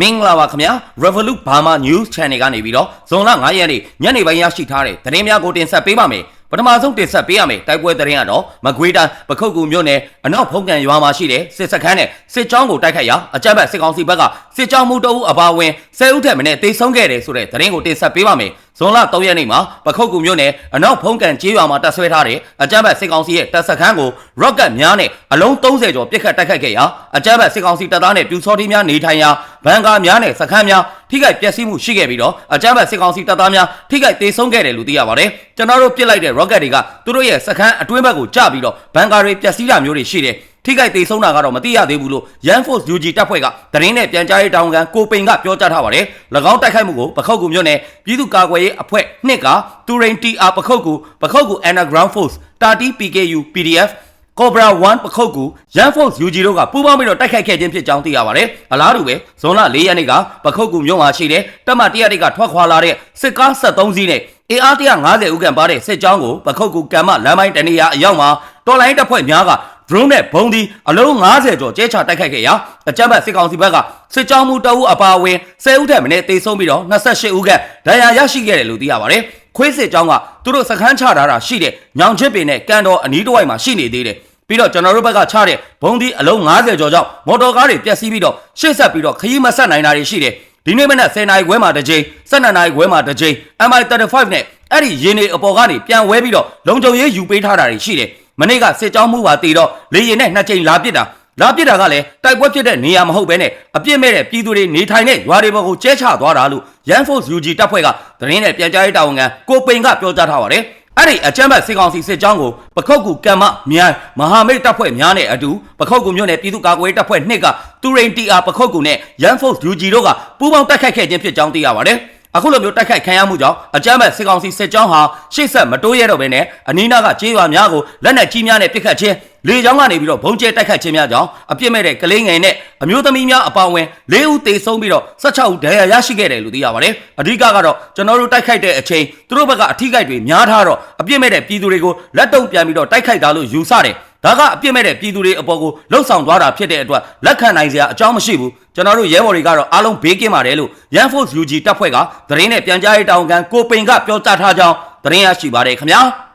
မင်္ဂလာပါခင်ဗျာ Revolut Burma News Channel ကနေပြီးတော့ဇွန်လ9ရက်နေ့ညနေပိုင်းရရှိထားတဲ့သတင်းများကိုတင်ဆက်ပေးပါမယ်ပထမဆုံးတင်ဆက်ပေးရမယ်တိုက်ပွဲသတင်းကတော့မကွေးတိုင်းပခုတ်ကူမြို့နယ်အနောက်ဖုံးကန်ရွာမှာရှိတဲ့စစ်စခန်းနဲ့စစ်ကြောင်းကိုတိုက်ခိုက်ရာအကြမ်းဖက်စစ်ကောင်စီဘက်က စစ်ကြောင်းမှုတအုပ်အပါအဝင်10ဦးထက်မနည်းတေဆုံးခဲ့တယ်ဆိုတဲ့သတင်းကိုတင်ဆက်ပေးပါမယ်ဇွန်လ3ရက်နေ့မှာပခုတ်ကူမြို့နယ်အနောက်ဖုံးကန်ကျေးရွာမှာတပ်ဆွဲထားတဲ့အကြမ်းဖက်စစ်ကောင်စီရဲ့တပ်စခန်းကို rocket များနဲ့အလုံး30ကျော်ပစ်ခတ်တိုက်ခိုက်ခဲ့ရာအကြမ်းဖက်စစ်ကောင်စီတပ်သားနဲ့ပြူစောတိများနေထိုင်ရာဘန်ကာများနဲ့စခန်းများထိခိုက်ပျက်စီးမှုရှိခဲ့ပြီးတော့အကြမ်းဖက်စစ်ကောင်စီတပ်သားများထိခိုက်ဒေဆုံးခဲ့တယ်လို့သိရပါတယ်ကျွန်တော်တို့ပစ်လိုက်တဲ့ rocket တွေကသူတို့ရဲ့စခန်းအတွင်းဘက်ကိုကျပြီးတော့ဘန်ကာတွေပျက်စီးတာမျိုးတွေရှိတယ် ထိခိုက်ဒေဆုံးတာကတော့မသိရသေးဘူးလို့ Yan Force UG တပ်ဖွဲ့ကသတင်းနဲ့ပြန်ကြားရေးတာဝန်ခံကိုပိန်ကပြောကြားထားပါတယ်၎င်းတိုက်ခိုက်မှုကိုပခုတ်ကူမြို့နယ်ပြည်သူ့ကာကွယ်ရေးအဖွဲ့နှစ်ကတူရိန် TR ပခုတ်ကူပခုတ်ကူ Underground Force တာတီ PKU PDF Cobra 1ပခုတ်ကူ Yan Force UG တို့ကပူးပေါင်းပြီးတော့တိုက်ခိုက်ခဲ့ခြင်းဖြစ်ကြောင်းသိရပါတယ်။အလားတူပဲဇွန်လ၄ရက်နေ့ကပခုတ်ကူမြို့မှာရှိတဲ့တပ်မတရတိကထွက်ခွာလာတဲ့စစ်ကား73စီးနဲ့အင်အား150ဦးခန့်ပါတဲ့စစ်ကြောင်းကိုပခုတ်ကူကံမလမ်းပိုင်းတနေရာအရောက်မှာတော်လိုင်းတပ်ဖွဲ့များက drone နဲ့ဘုံဒီအလုံး90ကျော်ကျဲချတိုက်ခိုက်ခဲ့ရာအကြမ်းဖက်စစ်ကောင်စီဘက်ကစစ်ကြောင်းမှုတအုပ်အပါအဝင်10ဦးထက်မနည်းတေဆုံးပြီးတော့28ဦးခန့်ဒဏ်ရာရရှိခဲ့တယ်လို့သိရပါတယ်။ခွေးစစ်ကြောင်းကသူတို့စခန်းချထားတာရှိတဲ့ညောင်ချစ်ပင်နဲ့ကန်တော်အနီးတစ်ဝိုက်မှာရှိနေသေးတယ်။ပြီးတော့ကျွန်တော်တို့ဘက်ကချတဲ့ဘုံဒီအလုံး90ကျော်ကြောင့်မော်တော်ကားတွေပျက်စီးပြီးတော့ရှေ့ဆက်ပြီးတော့ခရီးမဆက်နိုင်တာတွေရှိတယ်။ဒီနေ့မနက်10နာရီခွဲမှာတစ်ကြိမ်12နာရီခွဲမှာတစ်ကြိမ် MI35 နဲ့အဲ့ဒီရင်းနေအပေါ်ကနေပြန်ဝဲပြီးတော့လုံခြုံရေးယူပေးထားတာတွေရှိတယ်။ မနေ့ကစစ်ကြောင်းမှုပါတည်တော့လေရင်နဲ့နှစ်ကြိမ်လာပစ်တာလာပစ်တာကလည်းတိုက်ပွဲဖြစ်တဲ့နေရာမဟုတ်ဘဲနဲ့အပြစ်မဲ့တဲ့ပြည်သူတွေနေထိုင်တဲ့ရွာတွေဘက်ကိုကျဲချသွားတာလို့ Yan Force UG တပ်ဖွဲ့ကသတင်းနဲ့ပြန်ကြားရေးတာဝန်ခံကိုပိန်ကပြောကြားထားပါတယ်။အဲ့ဒီအကြမ်းဖက်စစ်ကောင်စီစစ်ကြောင်းကိုပခုတ်ကူကံမမြိုင်မဟာမိတ်တပ်ဖွဲ့များနဲ့အတူပခုတ်ကူမြို့နယ်ပြည်သူ့ကာကွယ်ရေးတပ်ဖွဲ့နှစ်ကတူရိန် TR ပခုတ်ကူနဲ့ Yan Force UG တို့ကပူးပေါင်းတိုက်ခိုက်ခဲ့ခြင်းဖြစ်ကြောင်းသိရပါတယ်။ အခုလိုမျိုးတိုက်ခိုက်ခံရမှုကြောင့်အကြမ်းဖက်စစ်ကောင်စီစစ်ကြောင်းဟာရှေ့ဆက်မတိုးရတော့ဘဲနဲ့အနီးနားကကျေးရွာများကိုလက်နက်ကြီးများနဲ့ပစ်ခတ်ခြင်းလေကြောင်းကနေပြီးတော့ဘုံကျဲတိုက်ခတ်ခြင်းများကြောင့်အပြစ်မဲ့တဲ့ကလေးငယ်နဲ့အမျိုးသမီးများအပါအဝင်၄ဦးသေဆုံးပြီးတော့16ဦးဒဏ်ရာရရှိခဲ့တယ်လို့သိရပါတယ်။အဓိကကတော့ကျွန်တော်တို့တိုက်ခိုက်တဲ့အချိန်သူတို့ဘက်ကအထီးကိုက်တွေများထားတော့အပြစ်မဲ့တဲ့ပြည်သူတွေကိုလက်တုံပြန်ပြီးတော့တိုက်ခိုက်တာလို့ယူဆတယ်။ ဒါကအပြစ်မဲ့တဲ့ပြည်သူတွေအပေါ်ကိုလှုပ်ဆောင်သွားတာဖြစ်တဲ့အတွက်လက်ခံနိုင်စရာအကြောင်းမရှိဘူးကျွန်တော်တို့ရဲဘော်တွေကတော့အားလုံးဘေးကင်းပါတယ်လို့ Yan Force UG တပ်ဖွဲ့ကသတင်းနဲ့ပြန်ကြားရေးတာဝန်ခံကိုပိန်ကပြောကြားထားကြောင်းသတင်းရရှိပါတယ်ခင်ဗျာ။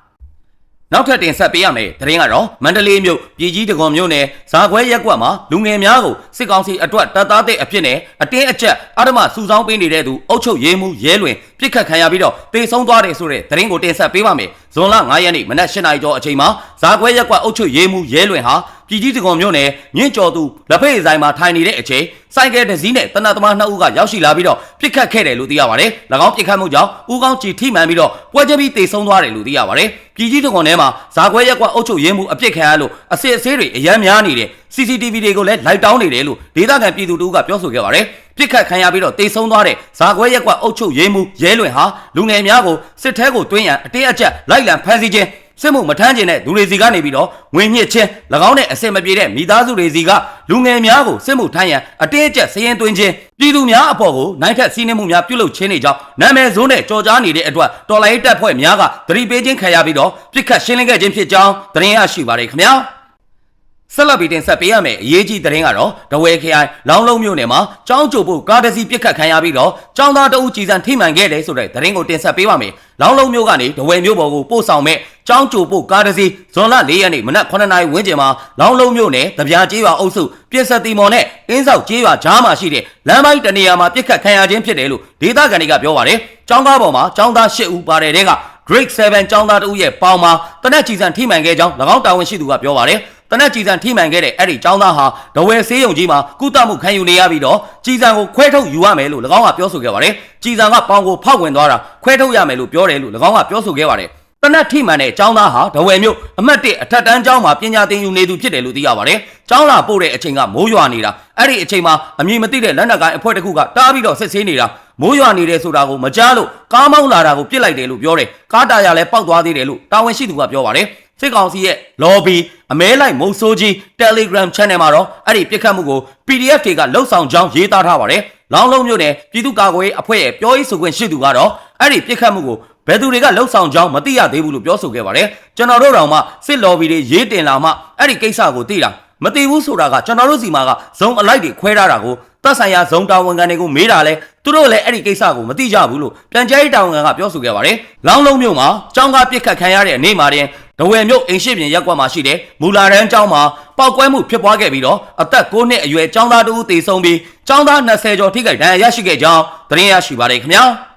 နောက်ထပ်တင်ဆက်ပေးရမယ်။သတင်းကတော့မန္တလေးမြို့ပြည်ကြီးတကွန်မြို့နယ်ဇာခွဲရက်ကွက်မှာလူငယ်များကိုစစ်ကောင်စီအတွက်တပ်သားတဲ့အဖြစ်နဲ့အတင်းအကျပ်အာဓမစုဆောင်းပေးနေတဲ့သူအုပ်ချုပ်ရေးမှုရဲလွင်ပြစ်ခတ်ခံရပြီးတော့တေဆုံးသွားတယ်ဆိုတဲ့သတင်းကိုတင်ဆက်ပေးပါမယ်။ဇွန်လ9ရက်နေ့မနက်၈နာရီကျော်အချိန်မှာဇာခွဲရက်ကွက်အုပ်ချုပ်ရေးမှုရဲလွင်ဟာ ပြည်ကြီးတကွန်မြို့နယ်မြင့်ကျော်သူလက်ဖက်ဆိုင်မှာထိုင်နေတဲ့အချိန်စိုက်ကဲတစ်စီးနဲ့တနတ်သမားနှစ်ဦးကရောက်ရှိလာပြီးတော့ပြစ်ခတ်ခဲ့တယ်လို့သိရပါတယ်။၎င်းပြစ်ခတ်မှုကြောင့်ဦးကောင်းကြည်ထိမှန်ပြီးတော့ပွဲချက်ပြီးတေဆုံးသွားတယ်လို့သိရပါတယ်။ပြည်ကြီးတကွန်ထဲမှာဇာခွဲရက်ကွက်အုပ်ချုပ်ရေးမှုအပြစ်ခံရလို့အစစ်အဆေးတွေအယမ်းများနေတယ် CCTV တွေကိုလည်းလိုက်တောင်းနေတယ်လို့ဒေသခံပြည်သူတို့ကပြောဆိုခဲ့ပါတယ်။ပြစ်ခတ်ခံရပြီးတော့တေဆုံးသွားတဲ့ဇာခွဲရက်ကွက်အုပ်ချုပ်ရေးမှုရဲလွင်ဟာလူငယ်များကိုစစ်ထဲကိုတွင်းရန်အတင်းအကျပ်လိုက်လံဖမ်းဆီးခြင်း စစ်မှုမထမ်းကျင်တဲ့လူတွေစီကနေပြီးတော့ငွေညှစ်ချင်း၎င်းနဲ့အဆင်မပြေတဲ့မိသားစုတွေစီကလူငယ်များကိုစစ်မှုထမ်းရန်အတင်းအကျပ်စည်ရင်သွင်းခြင်းပြည်သူများအပေါ်ကိုနိုင်ထက်စီးနှင်းမှုများပြုလုပ်ခြင်းတွေကြောင့်နာမည်ဆိုးနဲ့ကြော်ကြားနေတဲ့အတွက်တော်လိုင်းတပ်ဖွဲ့များကသတိပေးခြင်းခံရပြီးတော့ပြစ်ခတ်ရှင်းလင်းခဲ့ခြင်းဖြစ်ကြောင်းသတင်းရရှိပါတယ်ခင်ဗျာ ဆက်လက်ပြီးတင်ဆက်ပေးရမယ့်အရေးကြီးသတင်းကတော့ဒဝဲခရိုင်လောင်းလုံးမြို့နယ်မှာကြောင်းကျုပ်ဖို့ကားတစ်စီးပစ်ခတ်ခံရပြီးတော့ကြောင်းသားတအုပ်ကြီးစံထိမှန်ခဲ့တယ်ဆိုတဲ့သတင်းကိုတင်ဆက်ပေးပါမယ်။လောင်းလုံးမြို့ကနေဒဝဲမြို့ပေါ်ကိုပို့ဆောင်မဲ့ကြောင်းကျုပ်ဖို့ကားတစ်စီးဇွန်လ၄ရက်နေ့မနက်9:00နာရီဝန်းကျင်မှာလောင်းလုံးမြို့နယ်တပြာကျေးရွာအုပ်စုပြင်ဆက်တီမော်နဲ့အင်းဆောက်ကျေးရွာကြားမှာရှိတဲ့လမ်းပိုင်းတနေရာမှာပစ်ခတ်ခံရခြင်းဖြစ်တယ်လို့ဒေသခံတွေကပြောပါတယ်။ကြောင်းကားပေါ်မှာကြောင်းသား၈ဦးပါတဲ့တဲ့က Grade 7ကျောင်းသားတဦးရဲ့ပေါင်မှာတနက်ချီစံထိမှန်ခဲ့ကြောင်း၎င်းတာဝန်ရှိသူကပြောပါတယ်။ တနက်ကြည်စံထိမှန်ခဲ့တဲ့အဲ့ဒီចောင်းသားဟာဒဝဲဆေးရုံကြီးမှာကုသမှုခံယူနေရပြီးတော့ကြည်စံကိုခွဲထုတ်ယူရမယ်လို့၎င်းကပြောဆိုခဲ့ပါတယ်။ကြည်စံကပေါင်ကိုဖောက်ဝင်သွားတာခွဲထုတ်ရမယ်လို့ပြောတယ်လို့၎င်းကပြောဆိုခဲ့ပါတယ်။တနက်ထိမှန်တဲ့ចောင်းသားဟာဒဝဲမြို့အမှတ်1အထက်တန်းကျောင်းမှာပညာသင်ယူနေသူဖြစ်တယ်လို့သိရပါတယ်။ကျောင်းလာပို့တဲ့အချိန်ကမိုးရွာနေတာအဲ့ဒီအချိန်မှာအမည်မသိတဲ့လက်နက်ကိုင်အဖွဲ့တစ်ခုကတားပြီးတော့ဆက်ဆေးနေတာမိုးရွာနေတယ်ဆိုတာကိုမကြားလို့ကားမောင်းလာတာကိုပြစ်လိုက်တယ်လို့ပြောတယ်။ကားတာယာလည်းပောက်သွားသေးတယ်လို့တာဝန်ရှိသူကပြောပါတယ်။ စစ်ကောင်စီရဲ့ lobby အမဲလိုက်မုံဆိုးကြီး Telegram Channel မှာတော့အဲ့ဒီပြစ်ခတ်မှုကို PDF တွေကလှုပ်ဆောင်ကြောင်းရေးသားထားပါတယ်။လောင်းလုံးမြို့နယ်ပြည်သူ့ကာကွယ်ရေးအဖွဲ့ရဲ့ပြောရေးဆိုခွင့်ရှိသူကတော့အဲ့ဒီပြစ်ခတ်မှုကိုဘယ်သူတွေကလှုပ်ဆောင်ကြောင်းမသိရသေးဘူးလို့ပြောဆိုခဲ့ပါတယ်။ကျွန်တော်တို့တောင်မှစစ် lobby တွေရေးတင်လာမှအဲ့ဒီကိစ္စကိုသိတာမသိဘူးဆိုတာကကျွန်တော်တို့စီမှာကဇုံအလိုက်တွေခွဲထားတာကိုတပ်ဆိုင်ရာဇုံတာဝန်ခံတွေကိုမေးတာလဲသူတို့လည်းအဲ့ဒီကိစ္စကိုမသိကြဘူးလို့ပြန်ကြားရေးတာဝန်ခံကပြောဆိုခဲ့ပါတယ်။လောင်းလုံးမြို့မှာကျောင်းကားပစ်ခတ်ခံရတဲ့နေ့မှာတင် ဒဝယ်မြို့အိမ်ရှိပြင်ရက်ကွက်မှာရှိတဲ့မူလာရန်ကျောင်းမှာပောက်ကွဲမှုဖြစ်ပွားခဲ့ပြီးတော့အသက်9နှစ်အရွယ်ကျောင်းသားတူသေဆုံးပြီးကျောင်းသား20ကျော်ထိခိုက်ဒဏ်ရာရရှိခဲ့ကြောင်းသတင်းရရှိပါတယ်ခင်ဗျာ။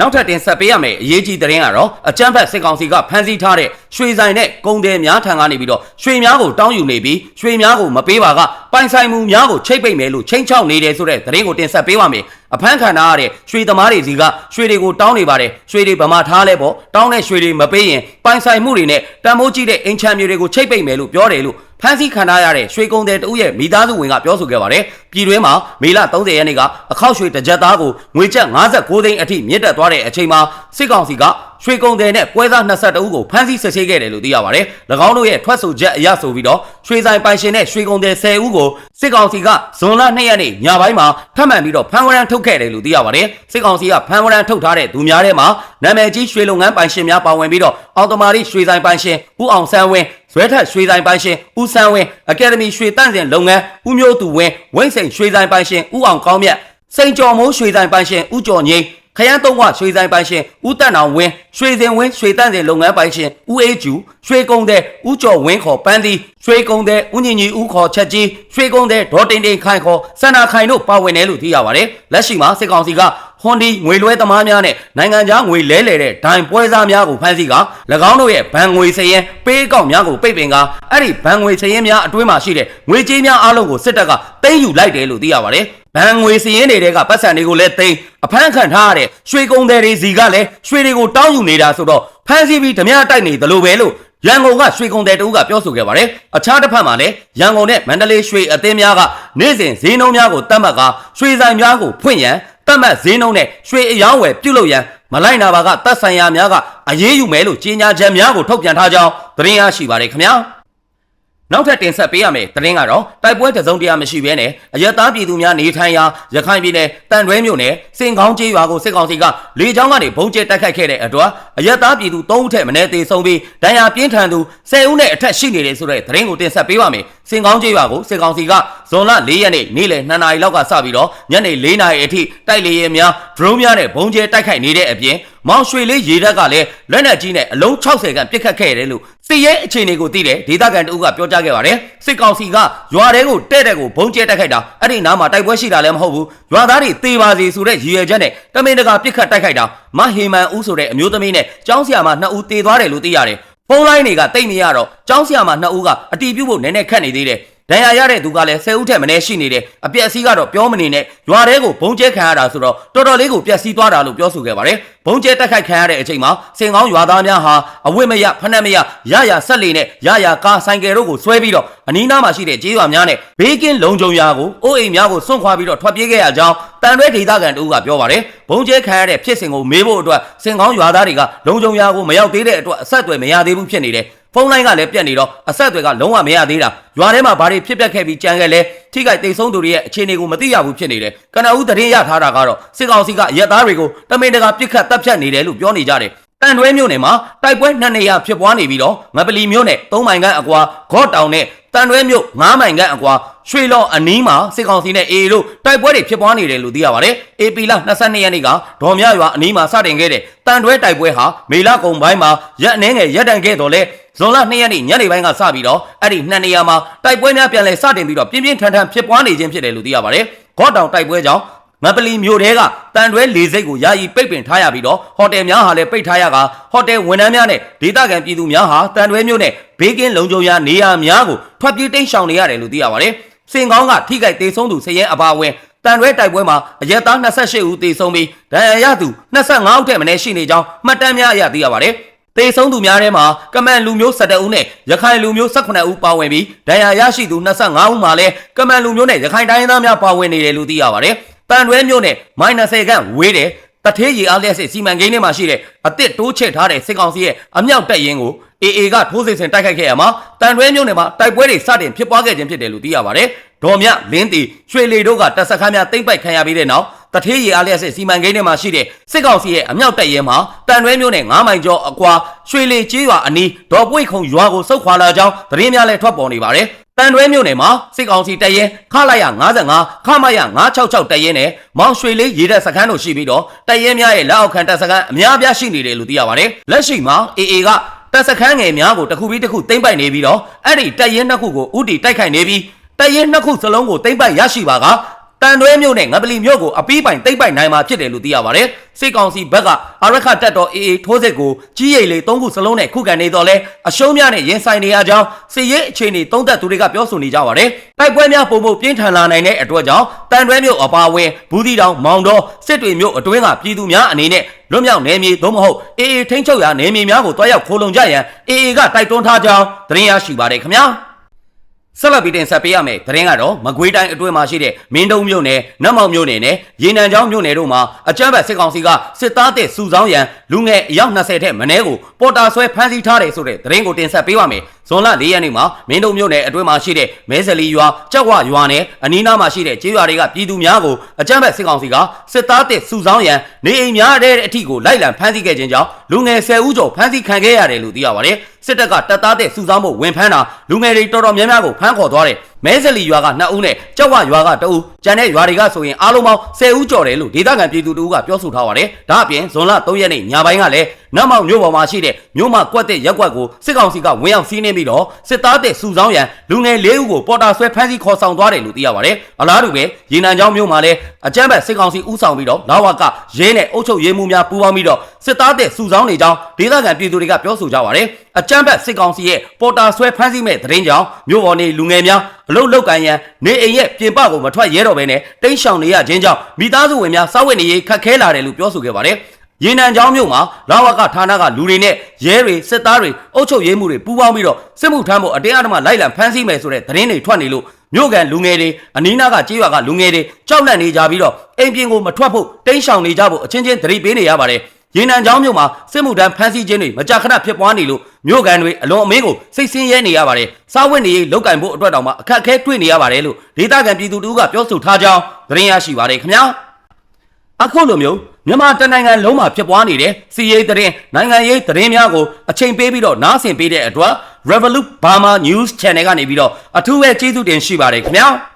နောက်ထပ်တင်ဆက်ပေးရမယ့်အရေးကြီးသတင်းကတော့အကြမ်းဖက်စစ်ကောင်စီကဖမ်းဆီးထားတဲ့ရွှေဆိုင်နဲ့ကုန်တယ်များထံကနေပြီးတော့ရွှေများကိုတောင်းယူနေပြီးရွှေများကိုမပေးပါကပိုင်ဆိုင်မှုများကိုချိတ်ပိတ်မယ်လို့ချိန်ချောက်နေတယ်ဆိုတဲ့သတင်းကိုတင်ဆက်ပေးပါမယ်အဖမ်းခံထားရတဲ့ရွှေသမားတွေစီကရွှေတွေကိုတောင်းနေပါတယ်ရွှေတွေဗမာထားလဲပေါ့တောင်းတဲ့ရွှေတွေမပေးရင်ပိုင်ဆိုင်မှုတွေနဲ့တန်မိုးကြီးတဲ့အင်ချမ်းမျိုးတွေကိုချိတ်ပိတ်မယ်လို့ပြောတယ်လို့ ဖမ်းဆီးခံထားရတဲ့ရွှေကုန်တဲ့တဦးရဲ့မိသားစုဝင်ကပြောဆိုခဲ့ပါတယ်ပြည်တွင်းမှာမေလ30ရက်နေ့ကအခောက်ရွှေတစ်ကြက်သားကိုငွေကျပ်59သိန်းအထိမြင့်တက်သွားတဲ့အချိန်မှာစစ်ကောင်စီကရွှေကုန်တဲ့နဲ့ပွဲစား22ဦးကိုဖမ်းဆီးစစ်ဆေးခဲ့တယ်လို့သိရပါတယ်၎င်းတို့ရဲ့ထွက်ဆိုချက်အရဆိုပြီးတော့ရွှေဆိုင်ပိုင်ရှင်နဲ့ရွှေကုန်တဲ့10ဦးကိုစစ်ကောင်စီကဇွန်လ2ရက်နေ့ညပိုင်းမှာဖမ်းမှန်ပြီးတော့ဖမ်းဝရမ်းထုတ်ခဲ့တယ်လို့သိရပါတယ်စစ်ကောင်စီကဖမ်းဝရမ်းထုတ်ထားတဲ့သူများထဲမှာနာမည်ကြီးရွှေလုပ်ငန်းပိုင်ရှင်များပါဝင်ပြီးတော့အော်တိုမာတိရွှေဆိုင်ပိုင်ရှင်ဦးအောင်ဆန်းဝင်း ဇွဲထက်ရွှေဆိုင်ပိုင်ရှင်ဦးဆန်းဝင်းအကယ်ဒမီရွှေတန့်စင်လုပ်ငန်းဦးမျိုးသူဝင်းဝင်းစိန်ရွှေဆိုင်ပိုင်ရှင်ဦးအောင်ကောင်းမြတ်စိန်ကျော်မိုးရွှေဆိုင်ပိုင်ရှင်ဦးကျော်ငိမ့်ခရမ်းသုံးဝရွှေဆိုင်ပိုင်ရှင်ဦးတက်နောင်ဝင်းရွှေစင်ဝင်းရွှေတန့်စင်လုပ်ငန်းပိုင်ရှင်ဦးအေးကျူရွှေကုန်းတဲ့ဦးကျော်ဝင်းခေါ်ပန်းသီရွှေကုန်းတဲ့ဦးညီညီဦးခေါ်ချက်ကြီးရွှေကုန်းတဲ့ဒေါ်တင်တင်ခိုင်ခေါ်စန္နာခိုင်တို့ပါဝင်တယ်လို့သိရပါတယ်လက်ရှိမှာစစ်ကောင်စီက ဟွန်ဒီငွေလွှဲသမားများနဲ့နိုင်ငံခြားငွေလဲလှယ်တဲ့ဒိုင်ပွဲစားများကိုဖမ်းဆီးက၎င်းတို့ရဲ့ဘဏ်ငွေစရင်ပေးအကောင့်များကိုပိတ်ပင်ကအဲ့ဒီဘဏ်ငွေစရင်များအတွင်းမှာရှိတဲ့ငွေကြေးများအလုံးကိုစစ်တပ်ကသိမ်းယူလိုက်တယ်လို့သိရပါတယ်ဘဏ်ငွေစရင်တွေကပတ်စံတွေကိုလည်းသိမ်းအဖမ်းခံထားရတဲ့ရွှေကုန်သည်တွေစီကလည်းရွှေတွေကိုတောင်းယူနေတာဆိုတော့ဖမ်းဆီးပြီးဓမြတိုက်နေသလိုပဲလို့ရန်ကုန်ကရွှေကုန်တဲ့တူကပြောဆိုခဲ့ပါတယ်။အခြားတစ်ဖက်မှာလည်းရန်ကုန်နဲ့မန္တလေးရွှေအသင်းများကနေ့စဉ်ဈေးနှုန်းများကိုတတ်မှတ်ကရွှေဆိုင်များကိုဖွင့်ရန် တတ်မှတ်ဈေးနှုန်းနဲ့ရွှေအယောင်းဝယ်ပြုလုပ်ရန်မလိုက်နာပါကတပ်ဆိုင်ရာများကအရေးယူမယ်လို့ကြေညာချက်များကိုထုတ်ပြန်ထားကြောင်းသတင်းရရှိပါတယ်ခင်ဗျာ။ နောက်ထပ်တင်ဆက်ပေးရမယ့်သတင်းကတော့တိုက်ပွဲတစုံတရာမရှိဘဲနဲ့အရက်သားပြည်သူများနေထိုင်ရာရခိုင်ပြည်နယ်တန်တွဲမြို့နယ်စင်ကောင်းကျေးရွာကိုစစ်ကောင်စီကလေကြောင်းကနေဘုံကျဲတိုက်ခိုက်ခဲ့တဲ့အတွက်အရက်သားပြည်သူ3ဦးထက်မနည်းသေဆုံးပြီးဒဏ်ရာပြင်းထန်သူ10ဦးနဲ့အထက်ရှိနေတယ်ဆိုတဲ့သတင်းကိုတင်ဆက်ပေးပါမယ်။စင်ကောင်းကျေးရွာကိုစစ်ကောင်စီကဇွန်လ4ရက်နေ့နေ့လယ်2နာရီလောက်ကစပြီးတော့ညနေ4နာရီအထိတိုက်လေယာဉ်များ drone များနဲ့ဘုံကျဲတိုက်ခိုက်နေတဲ့အပြင်မောင်ရွှေလေးရေတပ်ကလည်းလက်နက်ကြီးနဲ့အလုံး60ခန့်ပစ်ခတ်ခဲ့တယ်လို့ စစ်ရဲအခြေအနေကိုသိတယ်ဒေသခံတအုပ်ကပြောကြားခဲ့ပါတယ်စစ်ကောင်စီကရွာတဲကိုတဲ့တဲ့ကိုဘုံကျဲတိုက်ခိုက်တာအဲ့ဒီနားမှာတိုက်ပွဲရှိတာလည်းမဟုတ်ဘူးရွာသားတွေတေပါစီဆိုတဲ့ရည်ရွယ်ချက်နဲ့တမင်တကာပစ်ခတ်တိုက်ခိုက်တာမဟေမန်ဦးဆိုတဲ့အမျိုးသမီးနဲ့ကျောင်းဆရာမနှစ်ဦးတေသွားတယ်လို့သိရတယ်ဖုန်းလိုင်းတွေကတိတ်နေရတော့ကျောင်းဆရာမနှစ်ဦးကအတီးပြုတ်ဖို့နည်းနည်းခက်နေသေးတယ် ဒဏ်ရာရတဲ့သူကလည်း10ဦးထက်မနည်းရှိနေတယ်အပြက်စီးကတော့ပြောမနေနဲ့ရွာတဲကိုဘုံကျဲခံရတာဆိုတော့တော်တော်လေးကိုပြက်စီးသွားတာလို့ပြောဆိုခဲ့ပါတယ်ဘုံကျဲတက်ခိုက်ခံရတဲ့အချိန်မှာစင်ကောင်းရွာသားများဟာအဝတ်မရဖနှက်မရရရဆက်လီနဲ့ရရကားဆိုင်ကယ်တို့ကိုဆွဲပြီးတော့အနီးနားမှာရှိတဲ့ကျေးရွာများနဲ့ဘေးကင်းလုံခြုံရာကိုအိုးအိမ်များကိုစွန့်ခွာပြီးတော့ထွက်ပြေးခဲ့ရကြောင်းတန်ရွဲဒေသခံတို့ကပြောပါတယ်ဘုံကျဲခံရတဲ့ဖြစ်စဉ်ကိုမေးဖို့အတွက်စင်ကောင်းရွာသားတွေကလုံခြုံရာကိုမရောက်သေးတဲ့အတွက်အဆက်အသွယ်မရသေးဘူးဖြစ်နေတယ် ဖုန်းလိုင်းကလည်းပြတ်နေတော့အဆက်အသွယ်ကလုံးဝမရသေးတာရွာထဲမှာဘာတွေဖြစ်ပျက်ခဲ့ပြီးကြံခဲ့လဲထိခိုက်တိတ်ဆုံးသူတွေရဲ့အခြေအနေကိုမသိရဘူးဖြစ်နေတယ်ကနအူးသတင်းရထားတာကတော့စစ်ကောင်စီကရက်သားတွေကိုတမင်တကာပြစ်ခတ်တပ်ဖြတ်နေတယ်လို့ပြောနေကြတယ်တန်တွဲမြို့နယ်မှာတိုက်ပွဲနှစ်နေရာဖြစ်ပွားနေပြီးတော့ငပလီမြို့နယ်၃မိုင်ခန့်အကွာဂေါ့တောင်နဲ့တန်တွဲမြို့9မိုင်ခန့်အကွာရွှေလော်အနီးမှာစစ်ကောင်စီနဲ့အေအေတို့တိုက်ပွဲတွေဖြစ်ပွားနေတယ်လို့သိရပါတယ်။အေပီလ22ရက်နေ့ကဒေါ်မြရွာအနီးမှာစတင်ခဲ့တဲ့တန်တွဲတိုက်ပွဲဟာမေလကုံပိုင်းမှာရက်အနှဲငယ်ရက်တန်ခဲ့တော်လဲ ဇွန်လ2ရက်နေ့ညနေပိုင်းကစပြီးတော့အဲ့ဒီနှစ်နေရာမှာတိုက်ပွဲများပြန်လည်စတင်ပြီးတော့ပြင်းပြင်းထန်ထန်ဖြစ်ပွားနေခြင်းဖြစ်တယ်လို့သိရပါတယ်။ဂေါ့တောင်တိုက်ပွဲကြောင့်ငပလီမြို့တဲကတန်တွဲလေစိတ်ကိုယာယီပိတ်ပင်ထားရပြီးတော့ဟိုတယ်များဟာလည်းပိတ်ထားရကဟိုတယ်ဝန်ထမ်းများနဲ့ဒေသခံပြည်သူများဟာတန်တွဲမြို့နဲ့ဘေးကင်းလုံခြုံရာနေရာများကိုထွက်ပြေးတိမ်းရှောင်နေရတယ်လို့သိရပါတယ်။စင်ကောင်းကထိခိုက်ဒေဆုံးသူစရဲအပါအဝင်တန်တွဲတိုက်ပွဲမှာအရက်သား28ဦးသေဆုံးပြီးဒဏ်ရာရသူ25ဦးထက်မနည်းရှိနေကြောင်းမှတ်တမ်းများအရသိရပါတယ်။ သေဆုံးသူများထဲမှာကမန်လူမျိုး17ဦးနဲ့ရခိုင်လူမျိုး18ဦးပါဝင်ပြီးဒဏ်ရာရရှိသူ25ဦးမှာလည်းကမန်လူမျိုးနဲ့ရခိုင်တိုင်းရင်းသားများပါဝင်နေတယ်လို့သိရပါတယ်။တန်တွဲမြို့နဲ့မိုင်20ခန့်ဝေးတယ်တထေးရီအားလျက်စစ်စီမံကိန်းထဲမှာရှိတဲ့အသစ်တိုးချဲ့ထားတဲ့စစ်ကောင်စီရဲ့အမြောက်တပ်ရင်းကို AA ကထိုးစစ်ဆင်တိုက်ခိုက်ခဲ့ရမှာတန်တွဲမြို့နယ်မှာတိုက်ပွဲတွေစတင်ဖြစ်ပွားခဲ့ခြင်းဖြစ်တယ်လို့သိရပါတယ်။ဒေါ်မြလင်းတီရွှေလီတို့ကတပ်စခန်းများတိမ့်ပိုက်ခံရပြီးတဲ့နောက်တထေးရီအားလျက်စစ်စီမံကိန်းထဲမှာရှိတဲ့စစ်ကောင်စီရဲ့အမြောက်တပ်ရင်းမှာတန်တွဲမြို့နယ်9မိုင်ကျော်အကွာရွှေလီကျေးရွာအနီးဒေါ်ပွိတ်ခုံရွာကိုစုတ်ခွာလာကြောင်းသတင်းများလည်းထွက်ပေါ်နေပါတယ်။တန်တွဲမြို့နယ်မှာစစ်ကောင်စီတပ်ရဲခလိုက်ရ55ခမရ966တပ်ရဲနဲ့မောင်ရွှေလေးရေတပ်စခန်းတို့ရှိပြီးတော့တပ်ရဲများရဲ့လက်အောက်ခံတပ်စခန်းအများအပြားရှိနေတယ်လို့သိရပါတယ်လက်ရှိမှာ AA ကတပ်စခန်းငယ်များကိုတစ်ခုပြီးတစ်ခုသိမ့်ပိုက်နေပြီးတော့အဲ့ဒီတပ်ရဲနှစ်ခုကိုဥတီတိုက်ခိုက်နေပြီးတပ်ရဲနှစ်ခုစလုံးကိုသိမ့်ပိုက်ရရှိပါက တန်တွဲမြို့နဲ့ငပလီမြို့ကိုအပီးပိုင်သိမ့်ပိုက်နိုင်မှာဖြစ်တယ်လို့သိရပါတယ်စစ်ကောင်စီဘက်ကအာရခတပ်တော် AA ထိုးစစ်ကိုကြီးရိတ်လေ၃ခုစလုံးနဲ့ခုခံနေတော့လဲအရှုံးများနဲ့ရင်ဆိုင်နေရကြောင်းစစ်ရေးအခြေအနေသုံးသက်သူတွေကပြောဆိုနေကြပါတယ်တိုက်ပွဲများပုံမှုပြင်းထန်လာနိုင်တဲ့အတွက်ကြောင့်တန်တွဲမြို့အပါအဝင်ဘူးသီတောင်မောင်တော်စစ်တွေမြို့အတွင်းကပြည်သူများအနေနဲ့လွတ်မြောက်နယ်မြေသို့မဟုတ် AA ထိန်းချုပ်ရာနယ်မြေများကိုတွားရောက်ခိုးလုံကြရန် AA ကတိုက်တွန်းထားကြောင်းသတင်းရရှိပါတယ်ခင်ဗျာ ဆက်လက်ပြီးတင်ဆက်ပေးရမယ်သတင်းကတော့မကွေးတိုင်းအတွင်းမှာရှိတဲ့မင်းတုံမြို့နယ်နတ်မောင်မြို့နယ်နဲ့ရေနံချောင်းမြို့နယ်တို့မှာအကြမ်းဖက်စစ်ကောင်စီကစစ်သားတဲ့စုဆောင်းရန်လူငယ်အယောက်20ထက်မနည်းကိုပေါ်တာဆွဲဖမ်းဆီးထားတယ်ဆိုတဲ့သတင်းကိုတင်ဆက်ပေးပါမယ် ဇွန်လ၄ရက်နေ့မှာမင်းတုံမြို့နယ်အတွင်းမှာရှိတဲ့မဲဆလီရွာကြောက်ဝရွာနဲ့အနီးနားမှာရှိတဲ့ကျေးရွာတွေကပြည်သူများကိုအကြမ်းဖက်စစ်ကောင်စီကစစ်သားတဲ့စုဆောင်းရန်နေအိမ်များတဲ့အထိကိုလိုက်လံဖမ်းဆီးခဲ့ခြင်းကြောင့်လူငယ်10ဦးကျော်ဖမ်းဆီးခံခဲ့ရတယ်လို့သိရပါတယ်စစ်တပ်ကတပ်သားတဲ့စုဆောင်းဖို့ဝင်ဖမ်းတာလူငယ်တွေတော်တော်များများကိုဖမ်းခေါ်သွားတယ် မဲဆလီရွာက2ဦးနဲ့ကြောက်ဝရွာက2ဦးကျန်တဲ့ရွာတွေကဆိုရင်အားလုံးပေါင်း10ဦးကျော်တယ်လို့ဒေသခံပြည်သူတို့ကပြောဆိုထားပါတယ်ဒါအပြင်ဇွန်လ3ရက်နေ့ညပိုင်းကလည်းနတ်မောင်မြို့ပေါ်မှာရှိတဲ့မြို့မကွက်တဲ့ရက်ကွက်ကိုစစ်ကောင်စီကဝင်ရောက်စီးနင်းပြီးတော့စစ်သားတဲ့စုဆောင်းရန်လူငယ်၄ဦးကိုပေါ်တာဆွဲဖမ်းဆီးခေါ်ဆောင်သွားတယ်လို့သိရပါတယ်အလားတူပဲရေနံချောင်းမြို့မှာလည်းအကြမ်းဖက်စစ်ကောင်စီဦးဆောင်ပြီးတော့လာဝကရဲနဲ့အုပ်ချုပ်ရေးမှုများပူးပေါင်းပြီးတော့စစ်သားတဲ့စုဆောင်းနေကြောင်းဒေသခံပြည်သူတွေကပြောဆိုကြပါတယ်အကြမ်းဖက်စစ်ကောင်စီရဲ့ပေါ်တာဆွဲဖမ်းဆီးမဲ့သတင်းကြောင့်မြို့ပေါ်နေလူငယ်များ အလုတ်လောက်ကန်ရန်နေအိမ်ရဲ့ပြင်ပကိုမထွက်ရဲတော့ဘဲနဲ့တိန့်ရှောင်နေရခြင်းကြောင့်မိသားစုဝင်များစောက်ဝတ်နေရေးခက်ခဲလာတယ်လို့ပြောဆိုခဲ့ပါတယ်ရေနံချောင်းမြို့မှာလာဝကဌာနကလူတွေနဲ့ရဲတွေစစ်သားတွေအုပ်ချုပ်ရေးမှုတွေပူးပေါင်းပြီးတော့စစ်မှုထမ်းဖို့အတင်းအဓမ္မလိုက်လံဖမ်းဆီးမယ်ဆိုတဲ့သတင်းတွေထွက်နေလို့မြို့ကန်လူငယ်တွေအနီးနားကကြေးရွာကလူငယ်တွေကြောက်လန့်နေကြပြီးတော့အိမ်ပြင်ကိုမထွက်ဖို့တိန့်ရှောင်နေကြဖို့အချင်းချင်းသတိပေးနေရပါတယ်ရေနံချောင်းမြို့မှာစစ်မှုထမ်းဖမ်းဆီးခြင်းတွေမကြာခဏဖြစ်ပွားနေလို့ မြို့ကန်တွေအလွန်အမင်းကိုစိတ်ဆင်းရဲနေရပါတယ်။စားဝတ်နေရေးလောက်ကင်ဖို့အတွက်တောင်မှအခက်အခဲတွေ့နေရပါတယ်လို့ဒေသခံပြည်သူတို့ကပြောဆိုထားကြောင်းသတင်းရရှိပါတယ်ခင်ဗျာ။အခုလိုမျိုးမြန်မာတနိုင်ငံလုံးမှာဖြစ်ပွားနေတဲ့စီးရေးသတင်းနိုင်ငံရေးသတင်းများကိုအချိန်ပေးပြီးတော့နားဆင်ပေးတဲ့အတွက် Revolut Burma News Channel ကနေပြီးတော့အထူးပဲကျေးဇူးတင်ရှိပါတယ်ခင်ဗျာ။